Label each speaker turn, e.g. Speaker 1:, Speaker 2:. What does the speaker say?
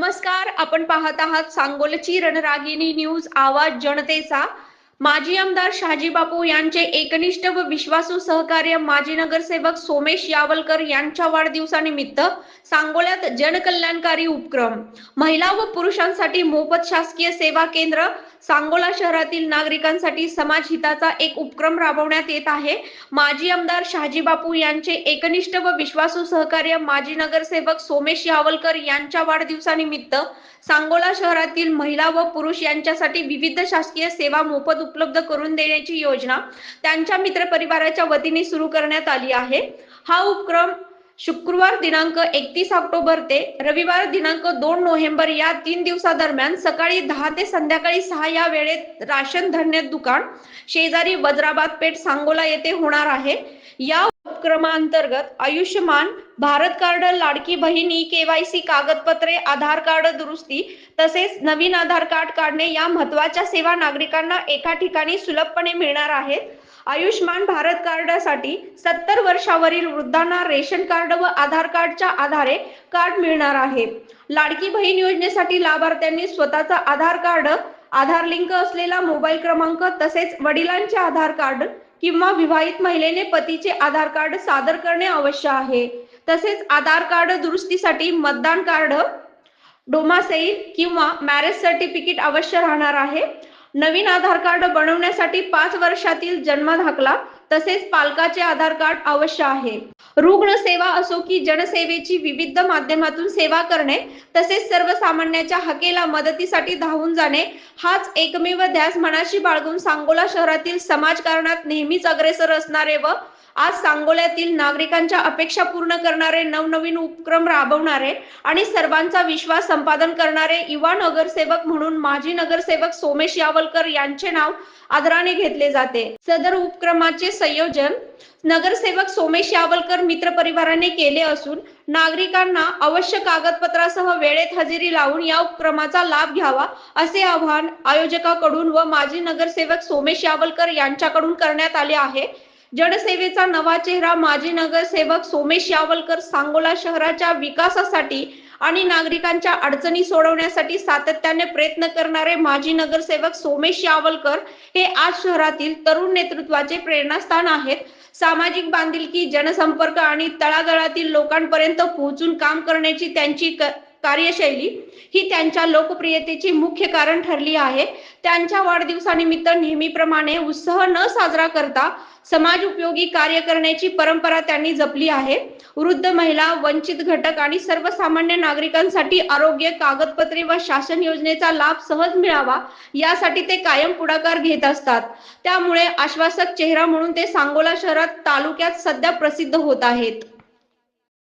Speaker 1: नमस्कार आपण पाहत आहात सांगोलची रणरागिणी न्यूज आवाज जनतेचा. माजी आमदार शहाजी बापू यांचे एकनिष्ठ व विश्वासू सहकार्य माजी नगरसेवक सोमेश यावलकर यांच्या वाढदिवसानिमित्त सांगोल्यात जनकल्याणकारी उपक्रम. महिला व पुरुषांसाठी मोफत शासकीय सेवा केंद्र सांगोला शहरातील नागरिकांसाठी समाज हिताचा एक उपक्रम राबवण्यात येत आहे. माजी आमदार शहाजी बापू यांचे एकनिष्ठ व विश्वासू सहकार्य माजी नगरसेवक सोमेश यावलकर यांच्या वाढदिवसानिमित्त सांगोला शहरातील महिला व पुरुष यांच्यासाठी विविध शासकीय सेवा मोफत उपलब्ध करून देण्याची योजना त्यांच्या मित्रपरिवाराच्या वतीने सुरू करण्यात आली आहे. हा उपक्रम शुक्रवार दिनांक एकतीस ऑक्टोबर ते रविवार दिनांक दोन नोव्हेंबर या तीन दिवसादरम्यान सकाळी दहा ते संध्याकाळी सहा या वेळेत राशन धान्य दुकान शेजारी वज्राबाद पेठ सांगोला येथे होणार आहे. या उपक्रमांतर्गत Ayushman Bharat card Ladki Bahin e KYC कागदपत्रे आधार कार्ड दुरुस्ती तसेच नवीन आधार कार्ड काढणे या महत्त्वाच्या सेवा नागरिकांना एका ठिकाणी सुलभपणे मिळणार आहेत. आयुष्यमान भारत कार्डासाठी सत्तर वर्षावरील वृद्धांना रेशन कार्ड व आधार कार्डच्या आधारे कार्ड मिळणार आहे. लाडकी बहीण योजनेसाठी लाभार्थ्यांनी स्वतःचा आधार कार्ड आधार लिंक असलेला मोबाईल क्रमांक तसेच वडिलांचे आधार कार्ड किंवा विवाहित महिलेने पतीचे आधार कार्ड सादर करणे आवश्यक आहे. तसेच आधार कार्ड दुरुस्तीसाठी मतदान कार्ड डोमासेल किंवा मॅरेज सर्टिफिकेट अवश्य राहणार आहे. नवीन आधार कार्ड बनवण्यासाठी पाच वर्षातील जन्म दाखला तसेच पालकाचे आधार कार्ड आवश्यक आहे. रुग्ण सेवा असो की जनसेवेची विविध माध्यमातून सेवा करणे तसेच सर्वसामान्याच्या हकेला मदतीसाठी धावून जाणे हाच एकमेव ध्यास मनाशी बाळगून सांगोला शहरातील समाजकारणात नेहमीच अग्रेसर असणारे व आज सांगोल्यातील नागरिकांच्या अपेक्षा पूर्ण करणारे नवनवीन उपक्रम राबवणारे आणि सर्वांचा विश्वास संपादन करणारे युवा नगरसेवक म्हणून माजी नगरसेवक सोमेश यावलकर यांचे नाव आदराने घेतले जाते. सदर उपक्रमाचे संयोजन नगरसेवक सोमेश यावलकर मित्र परिवाराने केले असून नागरिकांना आवश्यक कागदपत्रासह वेळेत हजेरी लावून या उपक्रमाचा लाभ घ्यावा असे आवाहन आयोजकाकडून व माजी नगरसेवक सोमेश यावलकर यांच्याकडून करण्यात आले आहे. जनसेवेचा नवा चेहरा माजी नगरसेवक सोमेश यावलकर सांगोला शहराच्या विकासासाठी आणि नागरिकांच्या अडचणी सोडवण्यासाठी सातत्याने प्रयत्न करणारे माजी नगरसेवक सोमेश यावलकर हे आज शहरातील तरुण नेतृत्वाचे प्रेरणास्थान आहेत. सामाजिक बांधिलकी जनसंपर्क आणि तळागाळातील लोकांपर्यंत पोहोचून काम करण्याची त्यांची क- कार्यशैली ही त्यांच्या लोकप्रियतेची मुख्य कारण ठरली आहे. त्यांच्या वाढदिवसानिमित्त नेहमीप्रमाणे उत्साह न साजरा करता समाज उपयोगी कार्य करण्याची परंपरा त्यांनी जपली आहे. वृद्ध महिला वंचित घटक आणि सर्वसामान्य नागरिकांसाठी आरोग्य कागदपत्रे व शासन योजनेचा लाभ सहज मिळावा यासाठी ते कायम पुढाकार घेत असतात. त्यामुळे आश्वासक चेहरा म्हणून ते सांगोला शहरात तालुक्यात सध्या प्रसिद्ध होत आहेत.